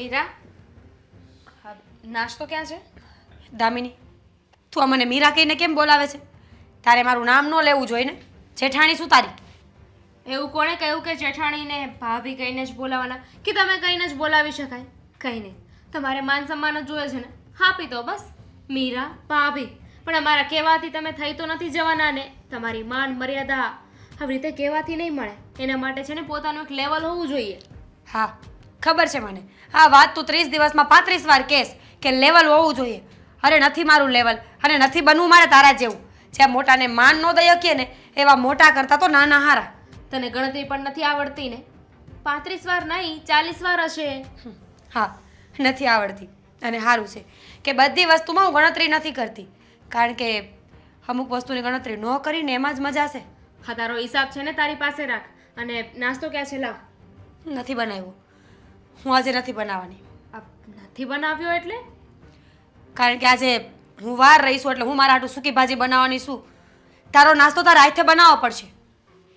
મીરા હા, નાસ્તો ક્યાં છે? દામિની તું મને મીરા કહીને કેમ બોલાવે છે? તારે મારું નામ ન લેવું જોઈએ ને? જેઠાણી શું તારી? એવું કોણે કહ્યું કે જેઠાણીને ભાભી કહીને જ બોલાવાના? કે તમે કહીને જ બોલાવી શકાય? કંઈ નહીં. તમારે માન સન્માન જ જોઈએ છે ને? હાપી તો બસ. મીરા ભાભી. પણ અમારા કહેવાથી તમે થઈ તો નથી જવાના ને તમારી માન મર્યાદા આવી રીતે કહેવાથી નહીં મળે. એના માટે છે ને પોતાનું એક લેવલ હોવું જોઈએ. હા. ખબર છે મને? આ વાત તું ત્રીસ દિવસમાં પાંત્રીસ વાર કેસ કે લેવલ હોવું જોઈએ. અરે નથી મારું લેવલ અને નથી બનવું મારે તારા જેવું. જ્યાં મોટાને માન ન દઈ શકીએ ને એવા મોટા કરતાં તો નાના હારા. તને ગણતરી પણ નથી આવડતી ને? પાંત્રીસ વાર નહીં ચાલીસ વાર હશે. હા નથી આવડતી. અને સારું છે કે બધી વસ્તુમાં હું ગણતરી નથી કરતી. કારણ કે અમુક વસ્તુની ગણતરી ન કરીને એમાં જ મજા છે. હા તારો હિસાબ છે ને તારી પાસે રાખ. અને નાસ્તો ક્યાં છે લાવ? નથી બનાવ્યું. હું આજે નથી બનાવવાની. નથી બનાવ્યો એટલે? કારણ કે આજે હું વાર રહીશું એટલે હું મારા હાટું સૂકી ભાજી બનાવવાની છું. તારો નાસ્તો તારા હાથે બનાવવો પડશે.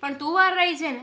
પણ તું વાર રહી છે ને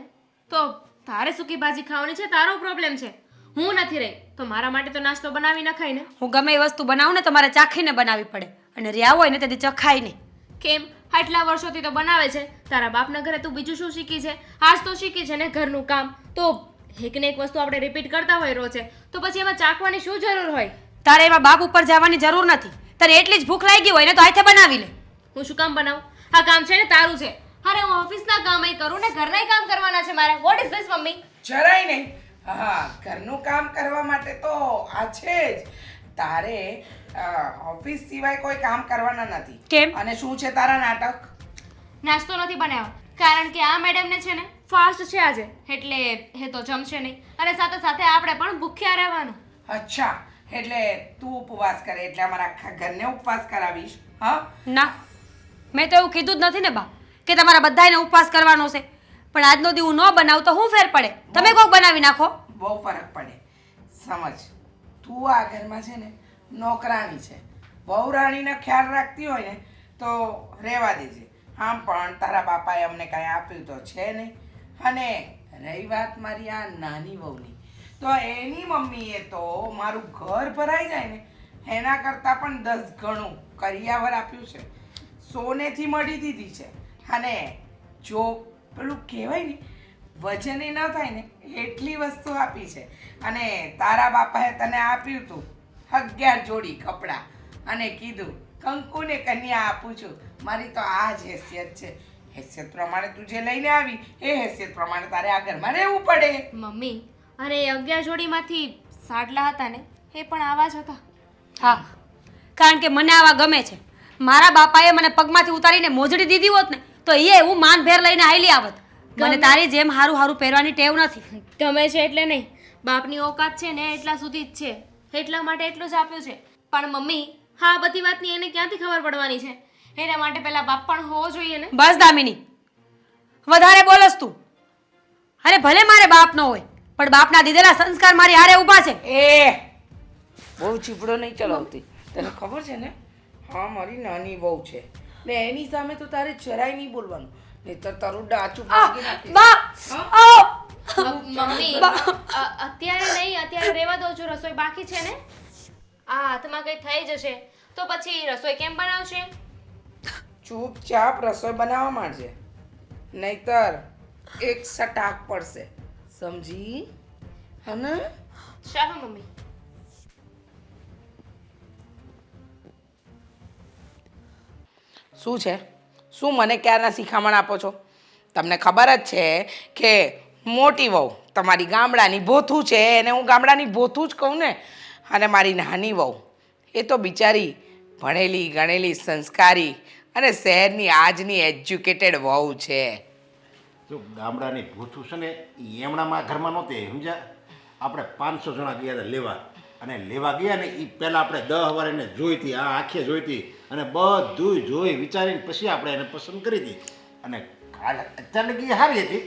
તો તારે સૂકી ભાજી ખાવાની છે તારો પ્રોબ્લેમ છે. હું નથી રહી તો મારા માટે તો નાસ્તો બનાવી નખાય ને. હું ગમે એ વસ્તુ બનાવું ને તો મારે ચાખીને બનાવવી પડે. અને રહ્યા હોય ને તેથી ચખાય નહીં. કેમ? આટલા વર્ષોથી તો બનાવે છે. તારા બાપના ઘરે તું બીજું શું શીખી છે? આજ તો શીખી છે ને ઘરનું કામ. તો એક ને એક વસ્તુ આપણે રિપીટ કરતા હોય રોજે તો પછી એમાં ચાખવાની શું જરૂર હોય? તારે એમાં બાપ ઉપર જવાની જરૂર નથી. તારે એટલી જ ભૂખ લાગી હોય ને તો આથે બનાવી લે. હું શું કામ બનાવું? આ કામ છે ને તારું છે. અરે હું ઓફિસના કામ કરું ને ઘરના કામ કરવાના છે મારે. What is this mummy? જરાય નહીં. હા ઘરનું કામ કરવા માટે તો આ છે જ. તારે ઓફિસ સિવાય કોઈ કામ કરવાના નથી. કેમ? અને શું છે તારા નાટક? નાસ્તો નથી બનાવ્યો. કારણ કે આ મેડમને છે ને ફાસ્ટ છે આજે. એટલે એ તો જમશે નહીં. અને સાથે સાથે આપણે પણ ભૂખ્યા રહેવાનું. અચ્છા એટલે તું ઉપવાસ કરે એટલે અમારા આખા ઘરને ઉપવાસ કરાવીશ હા? ના મેં તો એવું કીધું જ નથી ને બા કે તમારા બધાને ઉપવાસ કરવાનો છે. પણ આજનો દી હું ન બનાવું તો હું ફેર પડે? તમે કોક બનાવી નાખો. બહુ ફરક પડે. સમજ. તું આ ઘરમાં છે ને નોકરાણી છે. બહુ રાણીનો ખ્યાલ રાખતી હોય ને તો રહેવા દેજે. આમ પણ તારા બાપાએ અમને કાંઈ આપ્યું તો છે નહીં. અને રહી વાત મારી આ નાની વહુની. તો એની મમ્મીએ તો મારું ઘર ભરાઈ જાય ને, એના કરતાં પણ દસ ગણું કરિયાવર આપ્યું છે. સોનેથી મળી દીધી છે. અને જો પેલું કહેવાય ને, વજને ન થાય ને, એટલી વસ્તુ આપી છે. અને તારા બાપાએ તને આપ્યું હતું અગિયાર જોડી કપડાં. અને કીધું કંકુને કન્યા આપું છું. મારી તો આ જ હેસિયત છે. હેસિયત પ્રમાણે તું જે લઈને આવી એ હેસિયત પ્રમાણે તારે આ ઘરમાં રહેવું પડે. મમ્મી અને એ અગિયાર જોડીમાંથી સાડલા હતા ને એ પણ આવા જ હતા. હા કારણ કે મને આવા ગમે છે. મારા બાપાએ મને પગમાંથી ઉતારીને મોજડી દીધી હોત ને તો એ હું માન ભેર લઈને હાલી આવત. મને તારી જેમ હારું હારું પહેરવાની ટેવ નથી. ગમે છે એટલે નહીં. બાપની ઓકાત છે ને એટલા સુધી જ છે. એટલા માટે એટલું જ આપ્યું છે. પણ મમ્મી હા બધી વાતની એને ક્યાંથી ખબર પડવાની છે? એના માટે પહેલા બાપ પણ હોવો જોઈએ ને. બસ દામિની વધારે બોલસ તું. અરે ભલે મારે બાપ ન હોય પણ બાપના દીધેલા સંસ્કાર મારી હારે ઊભા છે. એ બહુ ચીપડો નહીં ચલાવતી. તને ખબર છે ને? હા મારી નાની બહુ છે. ને એની સામે તો તારે જરાય નહીં બોલવાનું. નહીતર તારું ડાચું. બા મમ્મી અત્યારે નહીં અત્યારે રહેવા દો છો રસોઈ બાકી છે ને. આ હાથમાં કંઈ થઈ જશે તો પછી રસોઈ કેમ બનાવશે? ચૂપચાપ રસોઈ બનાવવા માંડજે. નહીતર એક સટાક પડશે. સમજી? હને? ચાલો મમ્મી. શું છે? શું મને ક્યારના શિખામણ આપો છો? તમને ખબર જ છે કે મોટી વહુ તમારી ગામડાની ભોથું છે એને હું ગામડાની ભોથું જ કહું ને. અને મારી નાની વહુ. એ તો બિચારી ભણેલી, ગણેલી, સંસ્કારી અને શહેરની આજની એજ્યુકેટેડ વહુ છે. જો ગામડાની ભૂથું છે ને એમણામાં ઘરમાં નહોતી સમજ્યા? આપણે પાંચસો જણા ગયા હતા લેવા. અને લેવા ગયા ને એ પહેલાં આપણે દહ વાર એને જોઈતી આ આંખે જોઈતી અને બધું જોઈ, વિચારીને પછી આપણે એને પસંદ કરી હતી. અને કાલ અચાનક એ હારી હતી.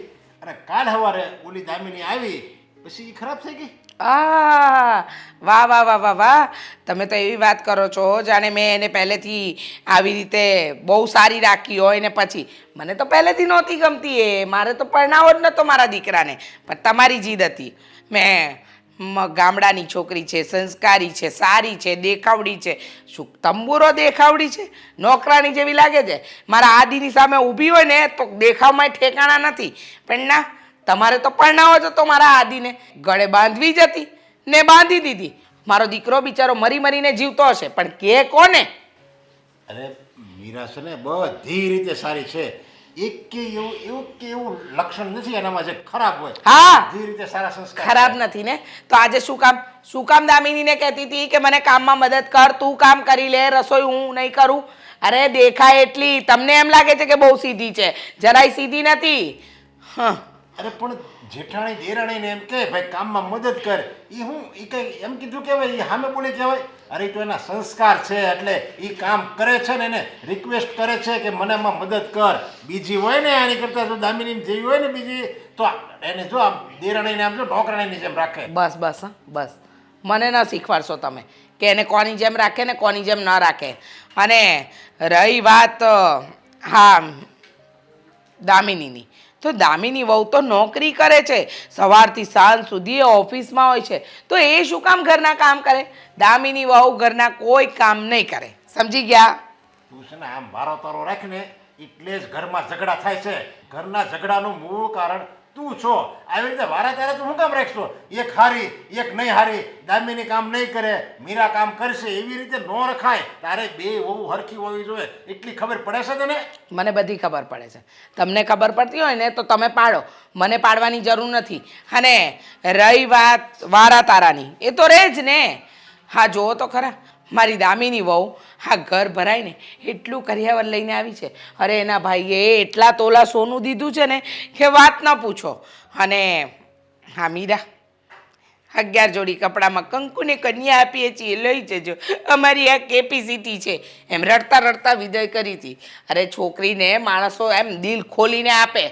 અને કાલ સવારે ઓલી દામિની આવી, પછી એ ખરાબ થઈ ગઈ? આ, વાહ વાહ વાહ વાહ વાહ. તમે તો એવી વાત કરો છો, જાણે મેં એને પહેલેથી આવી રીતે બહુ સારી રાખી હોય ને પછી. મને તો પહેલેથી નહોતી ગમતી એ. મારે તો પરણાવો જ નહોતો મારા દીકરાને. પણ તમારી જીદ હતી. મેં ગામડાની છોકરી છે, સંસ્કારી છે, સારી છે, દેખાવડી છે. શું તંબુરો દેખાવડી છે? નોકરાણી જેવી લાગે છે? મારા આદિની સામે ઊભી હોય ને તો દેખાવમાં ઠેકાણા નથી. પણ ના તમારે તો પરણાવો જ હતો મારા આદિને ગળે બાંધવી જ હતી ને બાંધી દીધી. મારો દીકરો બિચારો મરી મરીને જીવતો હશે પણ કે કોને? અરે મીરા છે ને બધી રીતે સારી છે. એક કે એવું એવું કે એવું લક્ષણ નથી એનામાં જે ખરાબ હોય. હા! બધી રીતે સારા સંસ્કાર ખરાબ નથી ને? તો આજે શું કામ શું કામ દામિનીને કહેતી હતી કે મને કામમાં મદદ કર તું કામ કરી લે રસોઈ હું નહીં કરું? અરે દેખાય એટલી. તમને એમ લાગે છે કે બહુ સીધી છે. જરાય સીધી નથી. હા. અરે પણ જેઠાણી દેરાણીને એમ કે ભાઈ, કામમાં મદદ કર. એ હું એ કઈ એમ કીધું કહેવાય? એ સામે બોલે કહેવાય? અરે તો એના સંસ્કાર છે, એટલે એ કામ કરે છે ને એને રિક્વેસ્ટ કરે છે કે મને આમાં મદદ કર. બીજી હોય ને આની કરતાં જો દામિની જેવી હોય ને બીજી, તો એને જો આમ દેરાણીને આમ જો ઢોકરાણીની જેમ રાખે. બસ બસ બસ. મને ના શીખવાડશો તમે કે એને કોની જેમ રાખે ને કોની જેમ ન રાખે. અને રહી વાત હા, દામિનીની. તો દામિની વહુ તો નોકરી કરે છે. સવારથી સાંજ સુધી ઓફિસમાં હોય છે. તો એ શું કામ ઘરના કામ કરે? દામિની વહુ ઘરના કોઈ કામ નહીં કરે. સમજી ગયા? તું છે ને આમ વારો તારો રાખ ને, એટલે જ ઘરમાં ઝઘડા થાય છે. ઘરના ઝઘડાનું મૂળ કારણ તું છો. આવી રીતે વારે તારે તું શું કામ રાખશો? એક હારી, એક નહીં હારી, દામિની કામ નહીં કરે, મીરા કામ કરશે, એવી રીતે ન રખાય. તારે બે વહુ હરખી હોવી જોઈએ. એટલી ખબર પડે છે તને? મને બધી ખબર પડે છે. તમને ખબર પડતી હોય ને તો તમે પાડો. મને પાડવાની જરૂર નથી. અને રહી વાત વારા તારાની એ તો રહે જ ને. હા જુઓ તો ખરા. મારી દામીની વહુ, હા, ઘર ભરાય ને એટલું કરિયાવર લઈને આવી છે. અરે, એના ભાઈએ એટલા તોલા સોનું દીધું છે ને કે વાત ન પૂછો. અને, હા, મીરા, અગિયાર જોડી કપડામાં કંકુને કન્યા આપીએ છીએ, લઈ જજો. અમારી આ કેપેસિટી છે. એમ રડતા રડતા વિદાય કરી હતી. અરે, છોકરીને માણસો એમ દિલ ખોલીને આપે.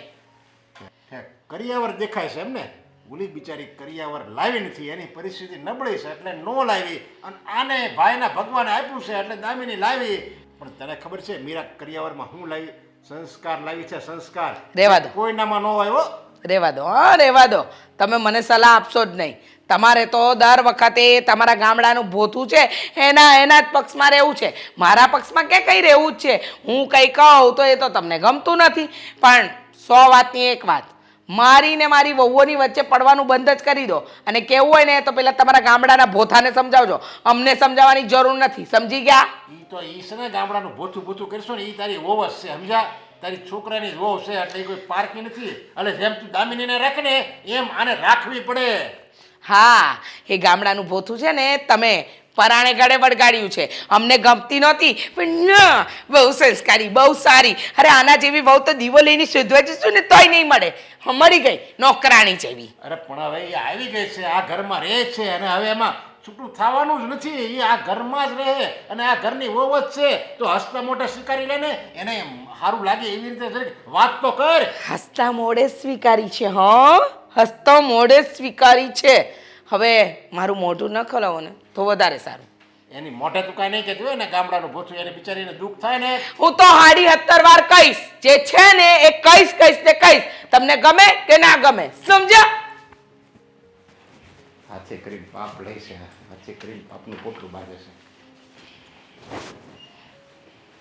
કરિયાવર દેખાય છે એમને? ઓલી બિચારી કરિયાવર લાવી નથી એની પરિસ્થિતિ નબળી છે એટલે નો લાવી અને આને ભાઈના ભગવાને આપ્યું છે એટલે દામિની લાવી. પણ તને ખબર છે મીરા કરિયાવરમાં હું લાવી? સંસ્કાર લાવી છે સંસ્કાર. રેવા દો. કોઈનામાં ન આવ્યો? રેવા દો. હા રહેવા દો. તમે મને સલાહ આપશો જ નહીં. તમારે તો દર વખતે તમારા ગામડાનું ભોથું છે એના એના જ પક્ષમાં રહેવું છે. મારા પક્ષમાં કે કંઈ રહેવું જ છે? હું કંઈ કહું તો એ તો તમને ગમતું નથી. પણ સો વાતની એક વાત. મારી ને મારી વહુઓની વચ્ચે પડવાનું બંધ જ કરી દો. અને કેવું હોય ને તો પેલા તમારા ગામડાના ભોથાને સમજાવજો. અમને સમજાવવાની જરૂર નથી. સમજી ગયા? ઈ તો ઈ છે ને ગામડાનું ભોથું ભોથું કરશો ને ઈ તારી વોવસ છે સમજા તારી છોકરાની વહુ છે એટલે કોઈ પારકી નથી. એટલે જેમ તું દામિનીને રાખે ને એમ આને રાખવી પડે. હા એ ગામડાનું ભોથું છે ને તમે પરાણે ગળે વળગાડ્યું છે. અમને ગમતી નહોતી પણ બહુ સંસ્કારી બહુ સારી. અરે આના જેવી બહુ તો દીવો લઈને શોધવા જશું ને તોય નહીં મળે. મળી ગઈ નોકરાણી જેવી. અરે પણ હવે એ આવી ગઈ છે આ ઘરમાં રહે છે અને હવે એમાં છૂટું થવાનું જ નથી. એ આ ઘરમાં જ રહે અને આ ઘરની વહુ જ છે. તો હસતા મોઢે સ્વીકારી લે ને. એને સારું લાગે એવી રીતે જરીક વાત તો કર. હસતા મોડે સ્વીકારી છે હા? હસતા મોઢે સ્વીકારી છે. હવે મારું મોઢું ન ખોલાવો ને તો વધારે સારું. એની મોઢે તું કાંઈ નહીં કહેતી હોય ને ગામડાનું ભૂથું એને બિચારીને દુઃખ થાય ને. હું તો હાડી હત્તર વાર કહીશ જે છે ને એ કહીશ કહીશ તે કહીશ. તમને ગમે કે ના ગમે સમજ્યા હાથે કરીને પાપ લે છે હાથે કરીને પાપનું પોટલું બાંધે છે.